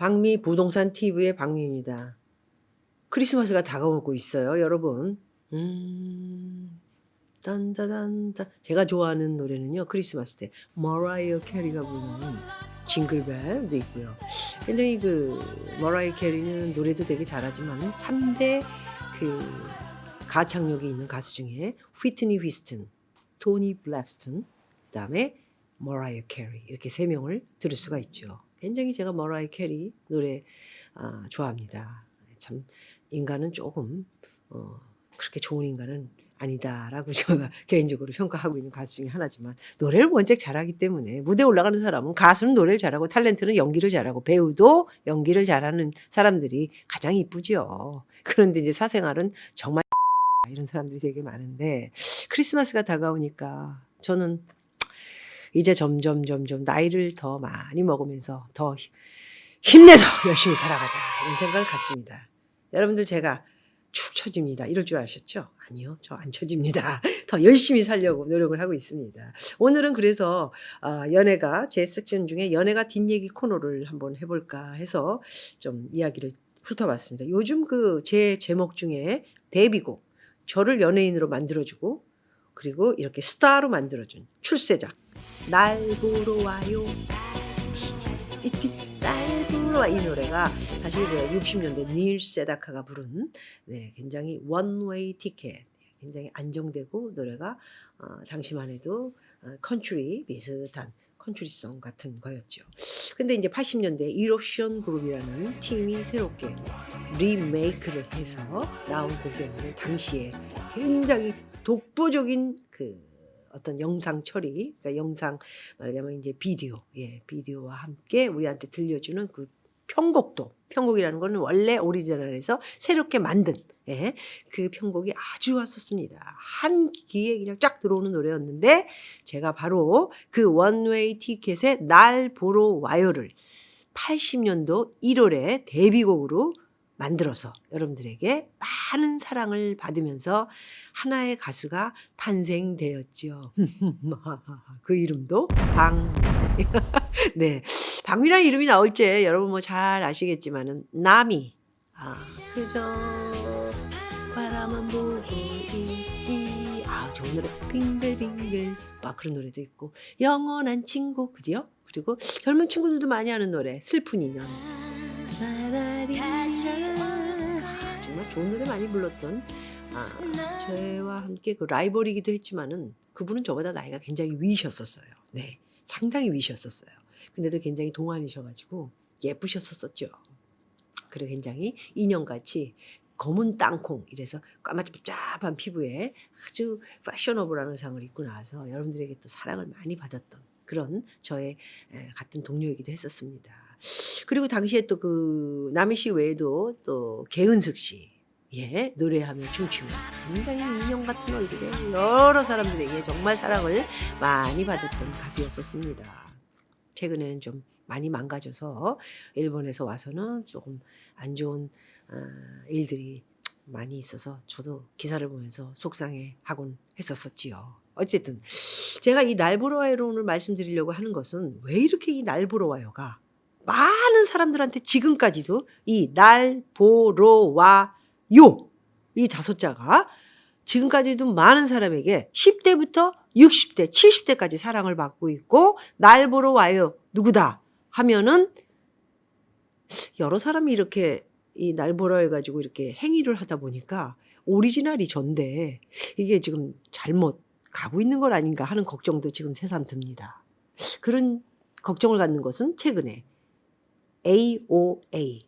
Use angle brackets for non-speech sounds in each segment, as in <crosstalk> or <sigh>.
박미 부동산 TV의 박미입니다. 크리스마스가 다가오고 있어요, 여러분. 음, 딴다단다. 제가 좋아하는 노래는요, 크리스마스 때 머라이어 캐리가 부르는 징글벨도 있고요. 굉장히 그 머라이어 캐리는 노래도 되게 잘하지만 3대 그 가창력이 있는 가수 중에 휘트니 휘스튼, 토니 블랙스턴, 그다음에 머라이어 캐리 이렇게 세 명을 들을 수가 있죠. 굉장히 제가 머라이어 캐리 노래 아, 좋아합니다. 참 인간은 조금 어, 그렇게 좋은 인간은 아니다라고 <laughs> 제가 개인적으로 평가하고 있는 가수 중에 하나지만 노래를 원체 잘하기 때문에 무대 에 올라가는 사람은 가수는 노래를 잘하고 탤런트는 연기를 잘하고 배우도 연기를 잘하는 사람들이 가장 이쁘지요. 그런데 이제 사생활은 정말 <laughs> 이런 사람들이 되게 많은데 크리스마스가 다가오니까 저는 이제 점점 점점 나이를 더 많이 먹으면서 더 힘- 힘내서 <laughs> 열심히 살아가자 이런 생각을 갖습니다. 여러분들 제가 축 처집니다. 이럴 줄 아셨죠? 아니요, 저 안 처집니다. <laughs> 더 열심히 살려고 노력을 하고 있습니다. 오늘은 그래서 아, 연애가 제 섹션 중에 연애가 뒷얘기 코너를 한번 해볼까 해서 좀 이야기를 훑어봤습니다. 요즘 그 제 제목 중에 데뷔곡 저를 연예인으로 만들어주고 그리고 이렇게 스타로 만들어준 출세작 날 보러 와요 날 보러 와 이 노래가 사실 그 60년대 닐 세다카가 부른 네, 굉장히 원웨이 티켓 굉장히 안정되고 노래가 어, 당시만 해도 어, 컨트리 비슷한 컨트리송 같은 거였죠. 근데 이제 80년대 이로션 그룹이라는 팀이 새롭게 리메이크를 해서 나온 곡이었는데 당시에 굉장히 독보적인 그 어떤 영상 처리, 그러니까 영상 말하자면 이제 비디오, 예, 비디오와 함께 우리한테 들려주는 그 편곡도, 편곡이라는 거는 원래 오리지널에서 새롭게 만든, 예, 그 편곡이 아주 좋았었습니다. 한 귀에 그냥 쫙 들어오는 노래였는데 제가 바로 그 원웨이 티켓의 날 보러 와요를 80년도 1월에 데뷔곡으로 만들어서 여러분들에게 많은 사랑을 받으면서 하나의 가수가 탄생되었죠. <laughs> 그 이름도 박미. <laughs> 네. 박미라는 이름이 나올 때 여러분 뭐 잘 아시겠지만은 나미. 아, 그저 바라만 보고 있지. 아, 좋은 노래. 빙글빙글. 막 그런 노래도 있고. 영원한 친구. 그지요? 그리고 젊은 친구들도 많이 하는 노래. 슬픈 인연. 좋은 노래 많이 불렀던 아, 저와 함께 그 라이벌이기도 했지만은 그분은 저보다 나이가 굉장히 위셨었어요. 네, 상당히 위셨었어요. 근데도 굉장히 동안이셔가지고 예쁘셨었었죠. 그리고 굉장히 인형같이 검은 땅콩 이래서 까맣잡잡한 피부에 아주 패셔너블한 의상을 입고 나와서 여러분들에게 또 사랑을 많이 받았던 그런 저의 에, 같은 동료이기도 했었습니다. 그리고 당시에 또 그 남희 씨 외에도 또 개은숙 씨 예, 노래하며 춤추며 굉장히 인형 같은 얼굴에 여러 사람들에게 정말 사랑을 많이 받았던 가수였었습니다. 최근에는 좀 많이 망가져서 일본에서 와서는 조금 안 좋은 아, 일들이 많이 있어서 저도 기사를 보면서 속상해 하곤 했었었지요. 어쨌든 제가 이 날 보러 와요로 오늘 말씀드리려고 하는 것은 왜 이렇게 이 날 보러 와요가 많은 사람들한테 지금까지도 이 날 보러 와 요 이 다섯 자가 지금까지도 많은 사람에게 10대부터 60대, 70대까지 사랑을 받고 있고 날 보러 와요. 누구다? 하면은 여러 사람이 이렇게 이 날 보러 해가지고 이렇게 행위를 하다 보니까 오리지널이 전데 이게 지금 잘못 가고 있는 건 아닌가 하는 걱정도 지금 새삼 듭니다. 그런 걱정을 갖는 것은 최근에 AOA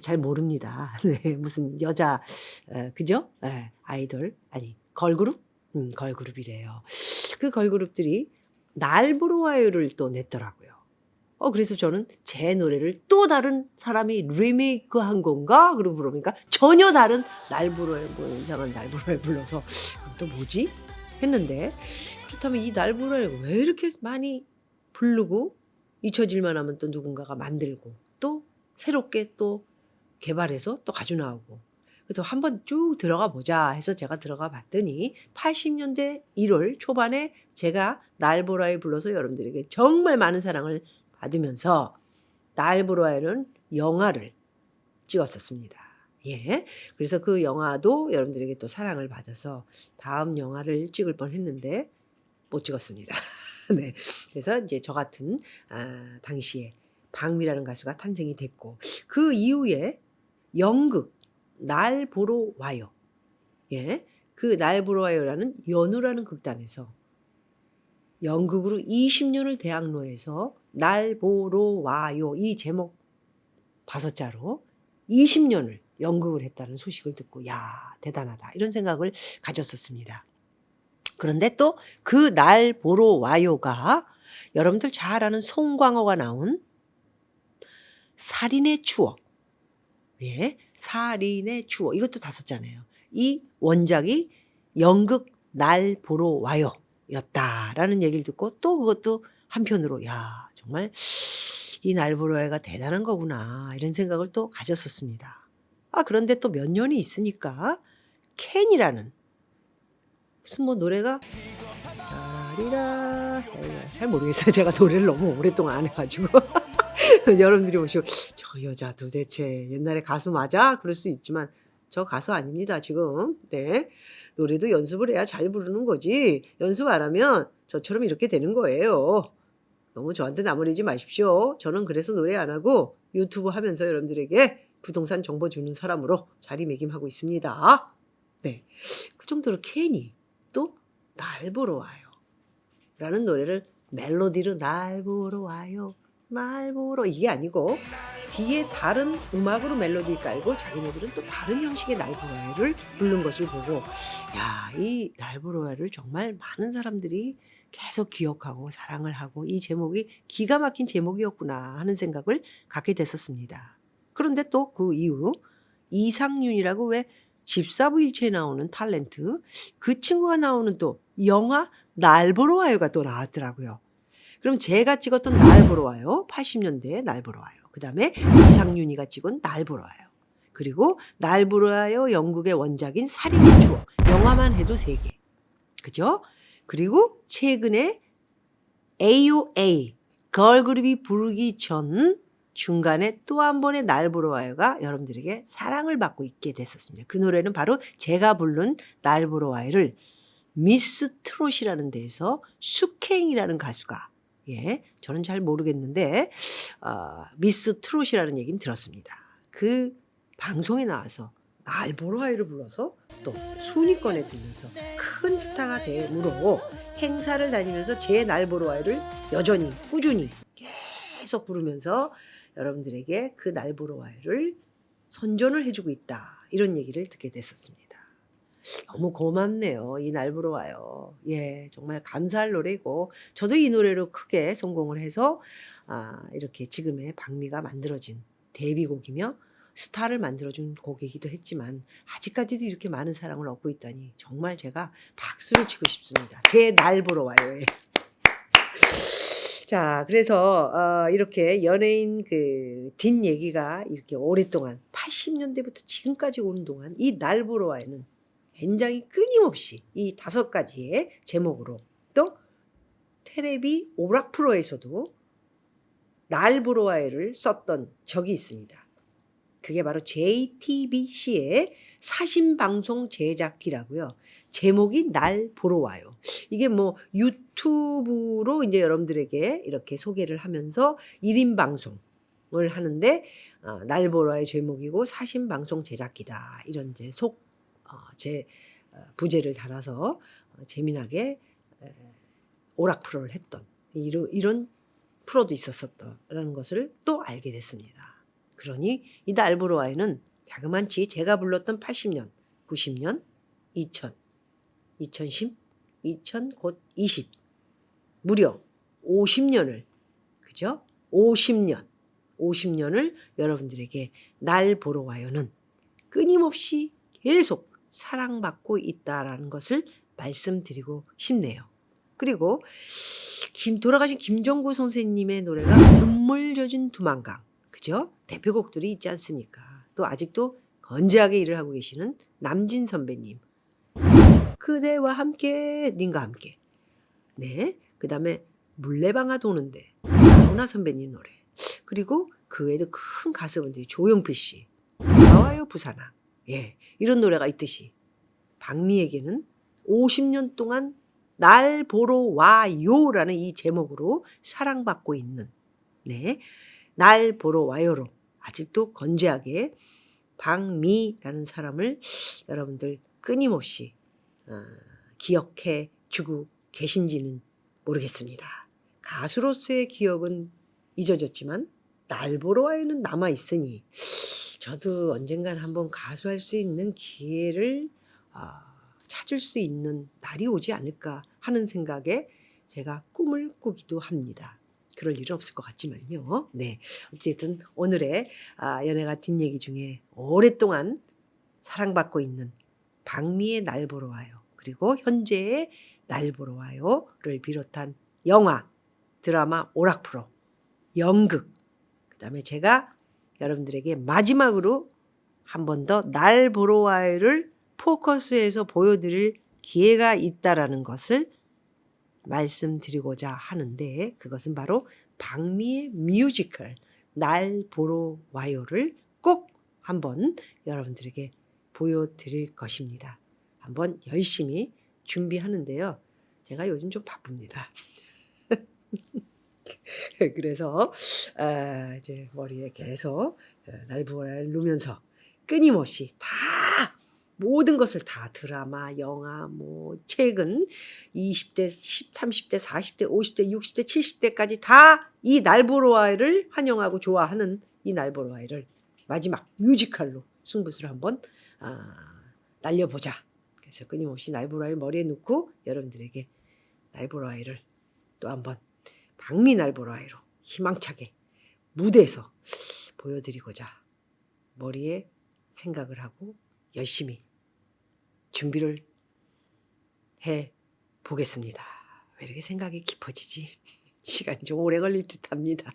잘 모릅니다. <laughs> 네, 무슨 여자 에, 그죠? 에, 아이돌 아니 걸그룹? 음, 걸그룹이래요. 그 걸그룹들이 날 보러 와요를 또 냈더라고요. 어 그래서 저는 제 노래를 또 다른 사람이 리메이크한 건가? 그러고 물어보니까 전혀 다른 날 보러 와요 뭐 이상한 날 보러 와요 불러서 또 뭐지? 했는데 그렇다면 이 날 보러 와요 왜 이렇게 많이 부르고 잊혀질만 하면 또 누군가가 만들고 또 새롭게 또 개발해서 또 가져 나오고 그래서 한번 쭉 들어가 보자 해서 제가 들어가 봤더니 80년대 1월 초반에 제가 날 보라에 불러서 여러분들에게 정말 많은 사랑을 받으면서 날 보라에는 영화를 찍었었습니다. 예. 그래서 그 영화도 여러분들에게 또 사랑을 받아서 다음 영화를 찍을 뻔 했는데 못 찍었습니다. <laughs> 네. 그래서 이제 저 같은 아, 당시에 박미라는 가수가 탄생이 됐고 그 이후에 연극 날 보러 와요. 예. 그 날 보러 와요라는 연우라는 극단에서 연극으로 20년을 대학로에서 날 보러 와요 이 제목 다섯 자로 20년을 연극을 했다는 소식을 듣고 야 대단하다 이런 생각을 가졌었습니다. 그런데 또 그 날 보러 와요가 여러분들 잘 아는 송광호가 나온 살인의 추억. 예, 살인의 추억. 이것도 다섯 자네요. 이 원작이 연극 날 보러 와요. 였다라는 얘기를 듣고 또 그것도 한편으로 야 정말 이 날 보러 와요가 대단한 거구나 이런 생각을 또 가졌었습니다. 아 그런데 또 몇 년이 있으니까 캔이라는 무슨 뭐 노래가 라리라 잘 모르겠어요. 제가 노래를 너무 오랫동안 안 해가지고 <laughs> <laughs> 여러분들이 보시고 저 여자 도대체 옛날에 가수 맞아? 그럴 수 있지만 저 가수 아닙니다 지금. 네 노래도 연습을 해야 잘 부르는 거지 연습 안 하면 저처럼 이렇게 되는 거예요. 너무 저한테 나무리지 마십시오. 저는 그래서 노래 안 하고 유튜브 하면서 여러분들에게 부동산 정보 주는 사람으로 자리매김하고 있습니다. 네, 그 정도로 캔이 또 날 보러 와요. 라는 노래를 멜로디로 날 보러 와요. 날 보러 이게 아니고 뒤에 다른 음악으로 멜로디 깔고 자기네들은 또 다른 형식의 날 보러 와요를 부른 것을 보고 야, 이 날 보러 와요를 정말 많은 사람들이 계속 기억하고 사랑을 하고 이 제목이 기가 막힌 제목이었구나 하는 생각을 갖게 됐었습니다. 그런데 또 그 이후 이상윤이라고 왜 집사부 일체에 나오는 탤런트 그 친구가 나오는 또 영화 날 보러 와요가 또 나왔더라고요. 그럼 제가 찍었던 날 보러 와요. 80년대에 날 보러 와요. 그 다음에 이상윤이가 찍은 날 보러 와요. 그리고 날 보러 와요 영국의 원작인 살인의 추억. 영화만 해도 3개. 그죠? 그리고 최근에 AOA 걸그룹이 부르기 전 중간에 또 한 번의 날 보러 와요가 여러분들에게 사랑을 받고 있게 됐었습니다. 그 노래는 바로 제가 부른 날 보러 와요를 미스 트롯이라는 데에서 숙행이라는 가수가 예 저는 잘 모르겠는데 어, 미스 트롯이라는 얘기는 들었습니다. 그 방송에 나와서 날 보러 와요를 불러서 또 순위권에 들면서 큰 스타가 되므로 행사를 다니면서 제 날 보러 와요를 여전히 꾸준히 계속 부르면서 여러분들에게 그 날 보러 와요를 선전을 해주고 있다 이런 얘기를 듣게 됐었습니다. 너무 고맙네요. 이 날 보러 와요. 예, 정말 감사할 노래고 저도 이 노래로 크게 성공을 해서 아, 이렇게 지금의 박미가 만들어진 데뷔곡이며 스타를 만들어준 곡이기도 했지만 아직까지도 이렇게 많은 사랑을 얻고 있다니 정말 제가 박수를 치고 싶습니다. 제 날 보러 와요. 예. 자, 그래서 어, 이렇게 연예인 그 뒷 얘기가 이렇게 오랫동안 80년대부터 지금까지 오는 동안 이 날 보러 와요는 굉장히 끊임없이 이 다섯 가지의 제목으로 또 테레비 오락 프로에서도 날 보러 와요를 썼던 적이 있습니다. 그게 바로 JTBC의 사신 방송 제작기라고요. 제목이 날 보러 와요. 이게 뭐 유튜브로 이제 여러분들에게 이렇게 소개를 하면서 1인 방송을 하는데 어, 날 보러 와요 제목이고 사신 방송 제작기다. 이런 이제 속 어, 제 어, 부제를 달아서 어, 재미나게 에, 오락 프로를 했던 이런, 프로도 있었었다라는 것을 또 알게 됐습니다. 그러니 이 날보로와이는 자그만치 제가 불렀던 80년, 90년, 2000, 2010, 2000 곧 20 무려 50년을 그죠? 50년, 50년을 여러분들에게 날 보러 와요는 끊임없이 계속 사랑받고 있다라는 것을 말씀드리고 싶네요. 그리고 김 돌아가신 김정구 선생님의 노래가 눈물 젖은 두만강. 그죠? 대표곡들이 있지 않습니까? 또 아직도 건재하게 일을 하고 계시는 남진 선배님. 그대와 함께 님과 함께. 네. 그다음에 물레방아 도는데 나훈아 선배님 노래. 그리고 그 외에도 큰 가수 분들이 조용필 씨, 나와요 부산아, 예 이런 노래가 있듯이 박미에게는 50년 동안 날 보러 와요라는 이 제목으로 사랑받고 있는 네, 날 보러 와요로 아직도 건재하게 박미라는 사람을 여러분들 끊임없이 어, 기억해 주고 계신지는 모르겠습니다. 가수로서의 기억은 잊어졌지만 날 보러 와요는 남아 있으니 저도 언젠간 한번 가수할 수 있는 기회를 아, 찾을 수 있는 날이 오지 않을까 하는 생각에 제가 꿈을 꾸기도 합니다. 그럴 일은 없을 것 같지만요. 네. 어쨌든 오늘의 아, 연애가 뒷얘기 중에 오랫동안 사랑받고 있는 박미의 날 보러 와요. 그리고 현재의 날 보러 와요를 비롯한 영화, 드라마, 오락 프로, 연극, 그 다음에 제가 여러분들에게 마지막으로 한 번 더 날 보러 와요를 포커스에서 보여드릴 기회가 있다라는 것을 말씀드리고자 하는데 그것은 바로 박미의 뮤지컬 날 보러 와요를 꼭 한번 여러분들에게 보여드릴 것입니다. 한번 열심히 준비하는데요. 제가 요즘 좀 바쁩니다. <laughs> <laughs> 그래서 아, 이제 머리에 계속 어, 날 보러 와요를 누면서 끊임없이 다 모든 것을 다 드라마, 영화, 뭐 책은 20대, 10, 30대, 40대, 50대, 60대, 70대까지 다 이 날보로와이를 환영하고 좋아하는 이 날보로와이를 마지막 뮤지컬로 승부수를 한번 아, 날려보자. 그래서 끊임없이 날보로와이를 머리에 넣고 여러분들에게 날보로와이를 또 한번 박미 날보로와이로 희망차게 무대에서 보여드리고자 머리에 생각을 하고 열심히 준비를 해 보겠습니다. 왜 이렇게 생각이 깊어지지? <laughs> 시간이 좀 오래 걸릴 듯 합니다.